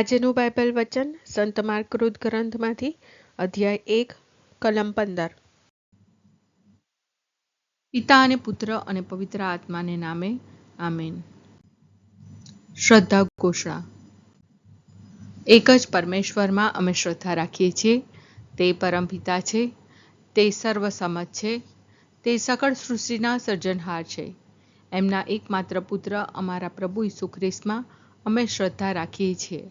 આજનું બાઇબલ વચન સંત માર્કૃત ગ્રંથમાંથી, અધ્યાય એક, કલમ પંદર. પિતા અને પુત્ર અને પવિત્ર આત્માને નામે, આમેન. શ્રદ્ધા ઘોષણા. એક જ પરમેશ્વરમાં અમે શ્રદ્ધા રાખીએ છીએ, તે પરમપિતા છે, તે સર્વસમત છે, તે સકળ સૃષ્ટિના સર્જનહાર છે. એમના એકમાત્ર પુત્ર અમારા પ્રભુ ઈસુ ખ્રિસ્તમાં અમે શ્રદ્ધા રાખીએ છીએ.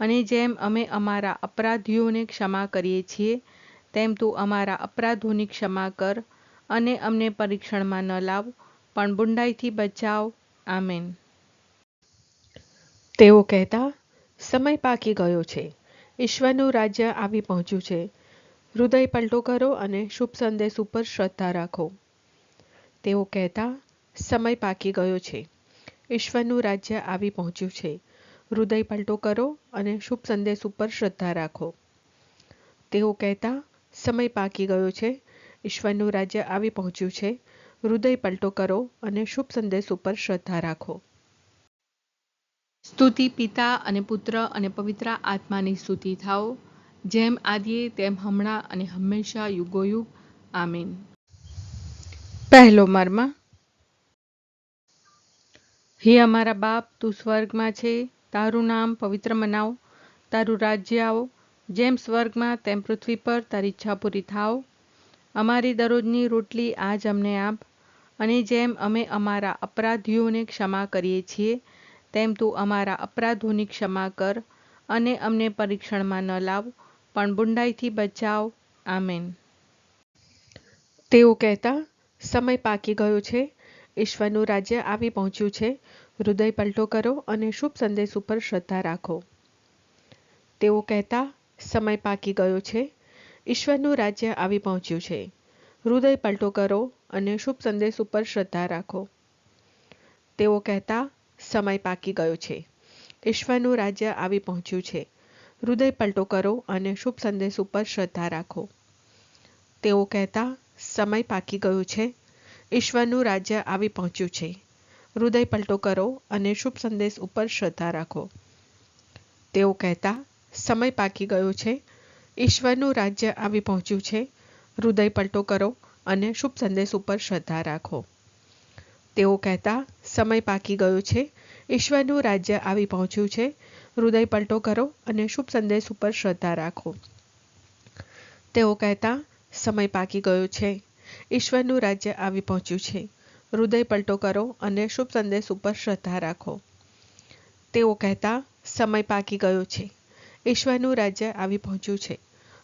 અને જેમ અમે અમારા અપરાધીઓને ક્ષમા કરીએ છીએ, તેમ તું અમારા અપરાધોની ક્ષમા કર અને અમને પરીક્ષણમાં ન લાવ, પણ બુંડાઈથી બચાવ. આમેન. તેઓ કહેતા, સમય પાકી ગયો છે. ઈશ્વરનું રાજ્ય આવી પહોંચ્યું છે. હૃદય પલટો કરો અને શુભ સંદેશ ઉપર શ્રદ્ધા રાખો. તેઓ કહેતા, સમય પાકી ગયો છે. ઈશ્વરનું રાજ્ય આવી પહોંચ્યું છે. હૃદય પલટો કરો અને શુભ સંદેશ ઉપર શ્રદ્ધા રાખો. તેઓ કહેતા, સમય પાકી ગયો છે. ઈશ્વરનું રાજ્ય આવી પહોંચ્યું છે. હૃદય પલટો કરો અને શુભ સંદેશ ઉપર શ્રદ્ધા રાખો. સ્તુતિ પિતા અને પુત્ર અને પવિત્ર આત્માની સ્તુતિ થાઓ. જેમ આદિએ, તેમ હમણાં અને હંમેશા યુગોયુગ. આમીન. પહેલો મર્મ. હે અમારા બાપ, તું સ્વર્ગમાં છે. તારું નામ પવિત્ર મનાવો, તારું રાજ્ય આવો, જેમ સ્વર્ગમાં તેમ પૃથ્વી પર તારી ઈચ્છા પૂરી થાવ અમારી દરરોજની રોટલી આજ અમને આપ, અને જેમ અમે અમારા અપરાધીઓને ક્ષમા કરીએ છીએ, તેમ તું અમારા અપરાધોની ક્ષમા કર અને અમને પરીક્ષણમાં ન લાવ, પણ બુંડાઈથી બચાવ. આમેન. તેઓ કહેતા, સમય પાકી ગયો છે. ઈશ્વરનું રાજ્ય આવી પહોંચ્યું છે. હૃદય પલટો કરો અને શુભ સંદેશ ઉપર શ્રદ્ધા રાખો. તેઓ કહેતા, સમય પાકી ગયો છે. ઈશ્વરનું રાજ્ય આવી પહોંચ્યું છે. હૃદય પલટો કરો અને શુભ સંદેશ ઉપર શ્રદ્ધા રાખો. તેઓ કહેતા, સમય પાકી ગયો છે. ઈશ્વરનું રાજ્ય આવી પહોંચ્યું છે. હૃદય પલટો કરો અને શુભ સંદેશ ઉપર શ્રદ્ધા રાખો. તેઓ કહેતા, સમય પાકી ગયો છે. ઈશ્વરનું રાજ્ય આવી પહોંચ્યું છે. હૃદય પલટો કરો અને શુભ સંદેશ ઉપર શ્રદ્ધા રાખો. તેઓ કહેતા, સમય પાકી ગયો છે. ઈશ્વરનું રાજ્ય આવી પહોંચ્યું છે. હૃદય પલટો કરો અને શુભ સંદેશ ઉપર શ્રદ્ધા રાખો. તેઓ કહેતા, સમય પાકી ગયો છે. ઈશ્વરનું રાજ્ય આવી પહોંચ્યું છે. હૃદય પલટો કરો અને શુભ સંદેશ ઉપર શ્રદ્ધા રાખો. તેઓ કહેતા, સમય પાકી ગયો છે. ઈશ્વરનું રાજ્ય આવી પહોંચ્યું છે. હૃદય પલટો કરો અને શુભ સંદેશ ઉપર શ્રદ્ધા રાખો. તેઓ કહેતા, સમય પાકી ગયો છે. ઈશ્વરનું રાજ્ય આવી પહોંચ્યું છે.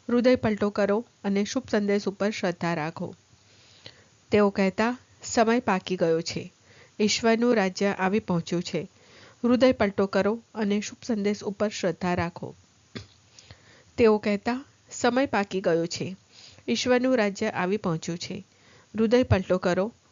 હૃદય પલટો કરો અને શુભ સંદેશ ઉપર શ્રદ્ધા રાખો. તેઓ કહેતા, સમય પાકી ગયો છે. ઈશ્વરનું રાજ્ય આવી પહોંચ્યું છે. હૃદય પલટો કરો અને શુભ સંદેશ ઉપર શ્રદ્ધા રાખો. તેઓ કહેતા, સમય પાકી ગયો છે. ઈશ્વરનું રાજ્ય આવી પહોંચ્યું છે. હૃદય પલટો કરો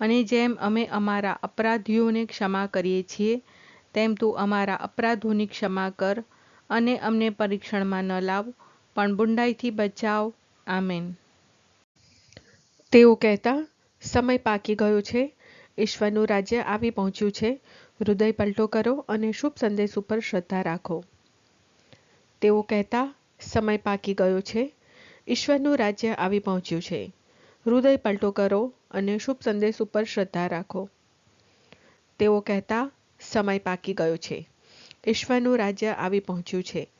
અને જેમ અમે અમારા અપરાધીઓને ક્ષમા કરીએ છીએ, તેમ તું અમારા અપરાધોની ક્ષમા કર અને અમને પરીક્ષણમાં ન લાવ, પણ બુંડાઈથી બચાવ. આમેન. તેઓ કહેતા, સમય પાકી ગયો છે. ઈશ્વરનું રાજ્ય આવી પહોંચ્યું છે. હૃદય પલટો કરો અને શુભ સંદેશ ઉપર શ્રદ્ધા રાખો. તેઓ કહેતા, સમય પાકી ગયો છે. ઈશ્વરનું રાજ્ય આવી પહોંચ્યું છે. હૃદય પલટો કરો અને શુભ સંદેશ ઉપર શ્રદ્ધા રાખો. તેઓ કહેતા, સમય પાકી ગયો છે. ઈશ્વરનું રાજ્ય આવી પહોંચ્યું છે.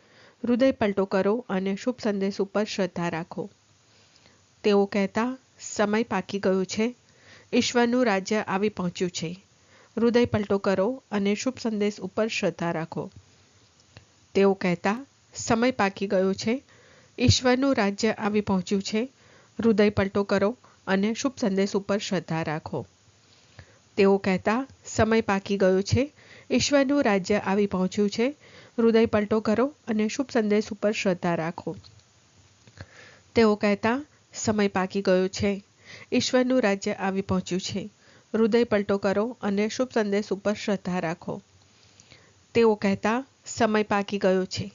હૃદય પલટો કરો અને શુભ સંદેશ ઉપર શ્રદ્ધા રાખો. તેઓ કહેતા, સમય પાકી ગયો છે. ઈશ્વરનું રાજ્ય આવી પહોંચ્યું છે. હૃદય પલટો કરો અને શુભ સંદેશ ઉપર શ્રદ્ધા રાખો. તેઓ કહેતા, સમય પાકી ગયો છે. ઈશ્વરનું રાજ્ય આવી પહોંચ્યું છે. હૃદય પલટો કરો અને શુભ સંદેશ ઉપર શ્રદ્ધા રાખો. તેઓ કહેતા, સમય પાકી ગયો છે. ઈશ્વરનું રાજ્ય આવી પહોંચ્યું છે. હૃદય પલટો કરો અને શુભ સંદેશ ઉપર શ્રદ્ધા રાખો. તેઓ કહેતા, સમય પાકી ગયો છે. ઈશ્વરનું રાજ્ય આવી પહોંચ્યું છે. હૃદય પલટો કરો અને શુભ સંદેશ ઉપર શ્રદ્ધા રાખો. તેઓ કહેતા, સમય પાકી ગયો છે.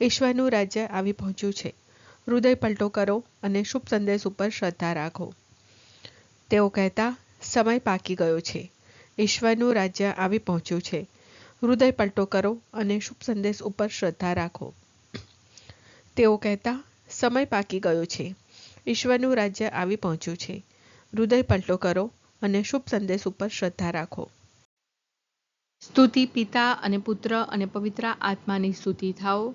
ઈશ્વરનું રાજ્ય આવી પહોંચ્યું છે. હૃદય પલટો કરો અને શુભ સંદેશ ઉપર શ્રદ્ધા રાખો. તેઓ કહેતા, સમય પાકી ગયો છે. ઈશ્વરનું રાજ્ય આવી પહોંચ્યું છે. હૃદય પલટો કરો અને શુભ સંદેશ ઉપર શ્રદ્ધા રાખો. તેઓ કહેતા, સમય પાકી ગયો છે. ઈશ્વરનું રાજ્ય આવી પહોંચ્યું છે. હૃદય પલટો કરો અને શુભ સંદેશ ઉપર શ્રદ્ધા રાખો. સ્તુતિ, પિતા અને પુત્ર અને પવિત્ર આત્માની સ્તુતિ થાઓ.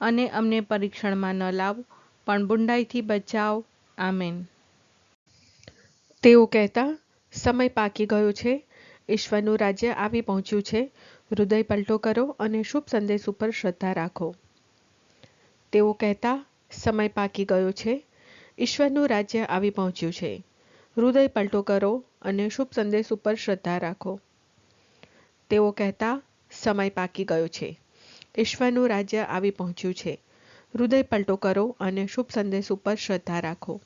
અને અમને પરીક્ષણમાં ન લાવ. પણ બુંડાઈથી બચાવ. આમેન. તેઓ કહેતા, સમય પાકી ગયો છે. ઈશ્વરનું રાજ્ય આવી પહોંચ્યું છે. હૃદય પલટો કરો અને શુભ સંદેશ ઉપર શ્રદ્ધા રાખો. તેઓ કહેતા, સમય પાકી ગયો છે. ઈશ્વરનું રાજ્ય આવી પહોંચ્યું છે. હૃદય પલટો કરો અને શુભ સંદેશ ઉપર શ્રદ્ધા રાખો. તેઓ કહેતા, સમય પાકી ગયો છે. ઈશ્વરનું રાજ્ય આવી પહોંચ્યું છે. હૃદય પલટો કરો અને શુભ સંદેશ ઉપર શ્રદ્ધા રાખો.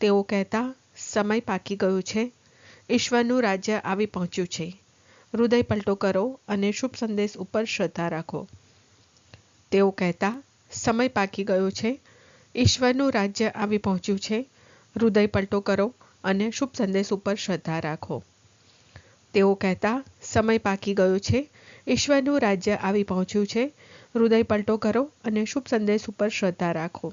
તેઓ કહેતા, સમય પાકી ગયો છે. ઈશ્વરનું રાજ્ય આવી પહોંચ્યું છે. હૃદય પલટો કરો અને શુભ સંદેશ ઉપર શ્રદ્ધા રાખો. તેઓ કહેતા, સમય પાકી ગયો છે. ઈશ્વરનું રાજ્ય આવી પહોંચ્યું છે. હૃદય પલટો કરો અને શુભ સંદેશ ઉપર શ્રદ્ધા રાખો. તેઓ કહેતા, સમય પાકી ગયો છે. ઈશ્વરનું રાજ્ય આવી પહોંચ્યું છે. હૃદય પલટો કરો અને શુભ સંદેશ ઉપર શ્રદ્ધા રાખો.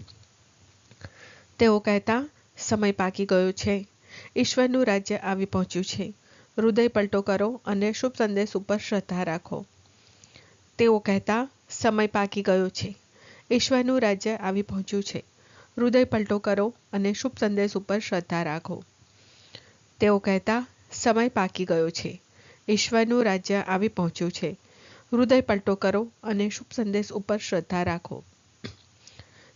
તેઓ કહેતા, સમય પાકી ગયો છે. ઈશ્વરનું રાજ્ય આવી પહોંચ્યું છે. હૃદય પલટો કરો અને શુભ સંદેશ ઉપર શ્રદ્ધા રાખો. તેઓ કહેતા, સમય પાકી ગયો છે. ઈશ્વરનું રાજ્ય આવી પહોંચ્યું છે. હૃદય પલટો કરો અને શુભ સંદેશ ઉપર શ્રદ્ધા રાખો. તેઓ કહેતા, સમય પાકી ગયો છે. ઈશ્વરનું રાજ્ય આવી પહોંચ્યું છે. હૃદય પલટો કરો અને શુભ સંદેશ ઉપર શ્રદ્ધા રાખો.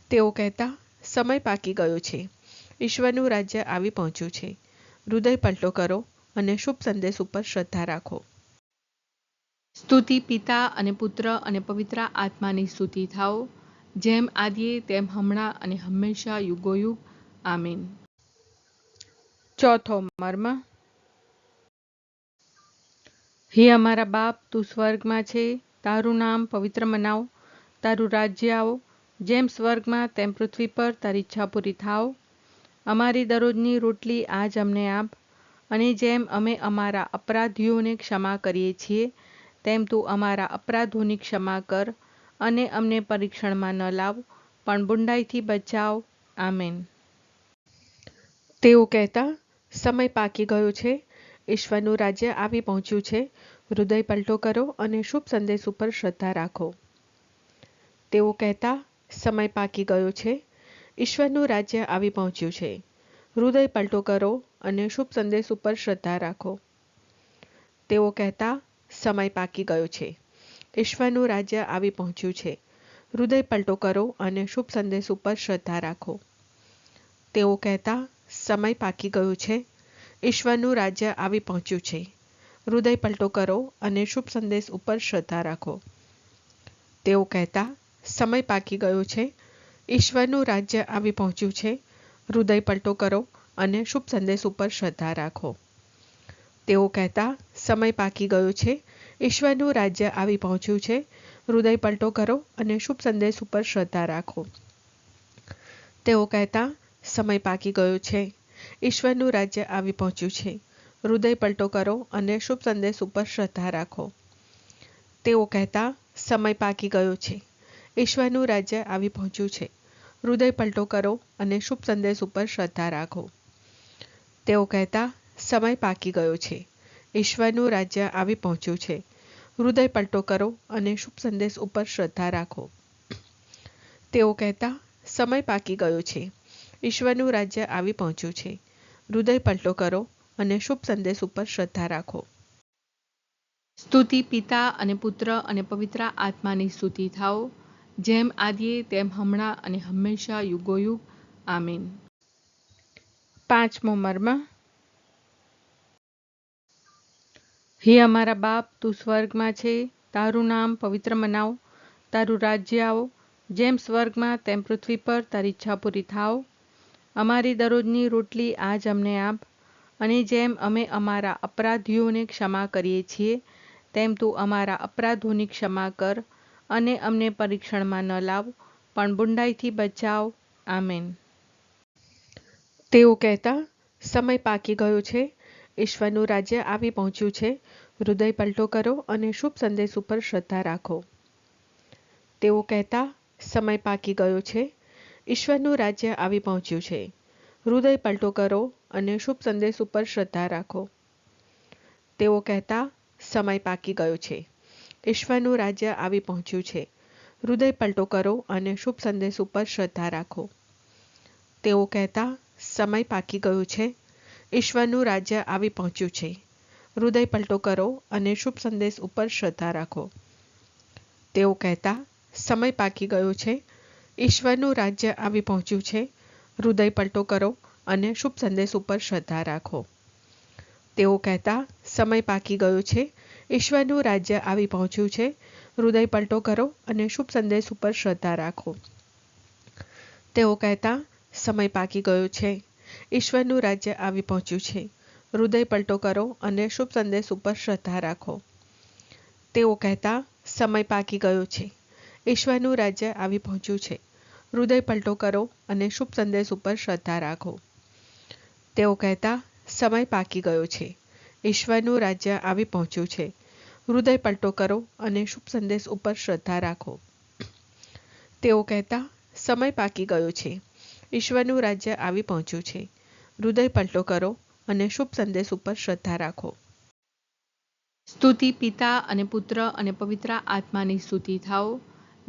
તેઓ કહેતા, સમય પાકી ગયો છે. ઈશ્વરનું રાજ્ય આવી પહોંચ્યું છે. હૃદય પલટો કરો અને શુભ સંદેશ ઉપર શ્રદ્ધા રાખો. સ્તુતિ પિતા અને પુત્ર અને પવિત્ર આત્માની સ્તુતિ થાઓ. જેમ આદિએ, તેમ હમણાં અને હંમેશા યુગોયુગ. આમીન. ચોથો મર્મ હે અમારા બાપ, તું સ્વર્ગમાં છે. તારું નામ પવિત્ર મનાવ. તારું રાજ્ય આવો. જેમ સ્વર્ગમાં, તેમ પૃથ્વી પર તારી ઈચ્છા પૂરી થાવ અમારી દરરોજની રોટલી આજ અમને આપ. અને જેમ અમે અમારા અપરાધીઓને ક્ષમા કરીએ છીએ, તેમ તું અમારા અપરાધોની ક્ષમા કર અને અમને પરીક્ષણમાં ન લાવ, પણ બુંડાઈથી બચાવ. આમેન. તેઓ કહેતા, સમય પાકી ગયો છે. ઈશ્વરનું રાજ્ય આવી પહોંચ્યું છે. હૃદય પલટો કરો અને શુભ સંદેશ ઉપર શ્રદ્ધા રાખો. તેઓ કહેતા, સમય પાકી ગયો છે. ઈશ્વરનું રાજ્ય આવી પહોંચ્યું છે. હૃદય પલટો કરો અને શુભ સંદેશ ઉપર શ્રદ્ધા રાખો. તેઓ કહેતા, સમય પાકી ગયો છે. ઈશ્વરનું રાજ્ય આવી પહોંચ્યું છે. હૃદય પલટો કરો અને શુભ સંદેશ ઉપર શ્રદ્ધા રાખો. તેઓ કહેતા, સમય પાકી ગયો છે. ઈશ્વરનું રાજ્ય આવી પહોંચ્યું છે. હૃદય પલટો કરો અને શુભ સંદેશ ઉપર શ્રદ્ધા રાખો. તેઓ કહેતા, સમય પાકી ગયો છે. ઈશ્વરનું રાજ્ય આવી પહોંચ્યું છે. હૃદય પલટો કરો અને શુભ સંદેશ ઉપર શ્રદ્ધા રાખો. તેઓ કહેતા, સમય પાકી ગયો છે. ઈશ્વરનું રાજ્ય આવી પહોંચ્યું છે. હૃદય પલટો કરો અને શુભ સંદેશ ઉપર શ્રદ્ધા રાખો. તેઓ કહેતા, સમય પાકી ગયો છે. ઈશ્વરનું રાજ્ય આવી પહોંચ્યું છે. હૃદય પલટો કરો અને શુભ સંદેશ ઉપર શ્રદ્ધા રાખો. તેઓ કહેતા, સમય પાકી ગયો છે. ઈશ્વરનું રાજ્ય આવી પહોંચ્યું છે. હૃદય પલટો કરો અને શુભ સંદેશ ઉપર શ્રદ્ધા રાખો. તેઓ કહેતા, સમય પાકી ગયો છે. ઈશ્વરનું રાજ્ય આવી પહોંચ્યું છે. હૃદય પલટો કરો અને શુભ સંદેશ ઉપર શ્રદ્ધા રાખો. તેઓ કહેતા, સમય પાકી ગયો છે. ઈશ્વરનું રાજ્ય આવી પહોંચ્યું છે. હૃદય પલટો કરો અને શુભ સંદેશ ઉપર શ્રદ્ધા રાખો. સ્તુતિ પિતા અને પુત્ર અને પવિત્ર આત્માની સ્તુતિ થાઓ. જેમ આદિએ, તેમ હમણાં અને હંમેશા યુગોયુગ. આમીન. પાંચમો મર્મ. હે અમારા બાપ, તું સ્વર્ગમાં છે. તારું નામ પવિત્ર મનાવ. તારું રાજ્ય આવો. જેમ સ્વર્ગમાં, તેમ પૃથ્વી પર તારી ઈચ્છા પૂરી થાવ અમારી દરરોજની રોટલી આજ અમને આપ અને જેમ અમે અમારા અપરાધીઓને ક્ષમા કરીએ છીએ, તેમ તું અમારા અપરાધોની ક્ષમા કર અને અમને પરીક્ષણમાં ન લાવ, પણ બુંડાઈથી બચાવ. આમેન. તેઓ કહેતા, સમય પાકી ગયો છે. ઈશ્વરનું રાજ્ય આવી પહોંચ્યું છે. હૃદય પલટો કરો અને શુભ સંદેશ ઉપર શ્રદ્ધા રાખો. તેઓ કહેતા, સમય પાકી ગયો છે. ઈશ્વરનું રાજ્ય આવી પહોંચ્યું છે. હૃદય પલટો કરો અને શુભ સંદેશ ઉપર શ્રદ્ધા રાખો. તેઓ કહેતા, સમય પાકી ગયો છે. ઈશ્વરનું રાજ્ય આવી પહોંચ્યું છે. હૃદય પલટો કરો અને શુભ સંદેશ ઉપર શ્રદ્ધા રાખો. તેઓ કહેતા, સમય પાકી ગયો છે. ઈશ્વરનું રાજ્ય આવી પહોંચ્યું છે. હૃદય પલટો કરો અને શુભ સંદેશ ઉપર શ્રદ્ધા રાખો. તેઓ કહેતા, સમય પાકી ગયો છે. ઈશ્વરનું રાજ્ય આવી પહોંચ્યું છે. હૃદય પલટો કરો અને શુભ સંદેશ ઉપર શ્રદ્ધા રાખો. તેઓ કહેતા, સમય પાકી ગયો છે. ઈશ્વરનું રાજ્ય આવી પહોંચ્યું છે. હૃદય પલટો કરો અને શુભ સંદેશ ઉપર શ્રદ્ધા રાખો. તેઓ કહેતા, સમય પાકી ગયો છે. ઈશ્વરનું રાજ્ય આવી પહોંચ્યું છે. હૃદય પલટો કરો અને શુભ સંદેશ ઉપર શ્રદ્ધા રાખો. તેઓ કહેતા, સમય પાકી ગયો છે. ઈશ્વરનું રાજ્ય આવી પહોંચ્યું છે. હૃદય પલટો કરો અને શુભ સંદેશ ઉપર શ્રદ્ધા રાખો. તેઓ કહેતા, સમય પાકી ગયો છે. ઈશ્વરનું રાજ્ય આવી પહોંચ્યું છે. હૃદય પલટો કરો અને શુભ સંદેશ ઉપર શ્રદ્ધા રાખો. તેઓ કહેતા, સમય પાકી ગયો છે. ઈશ્વરનું રાજ્ય આવી પહોંચ્યું છે. હૃદય પલટો કરો અને શુભ સંદેશ ઉપર શ્રદ્ધા રાખો. સ્તુતિ, પિતા અને પુત્ર અને પવિત્ર આત્માની સ્તુતિ થાઓ.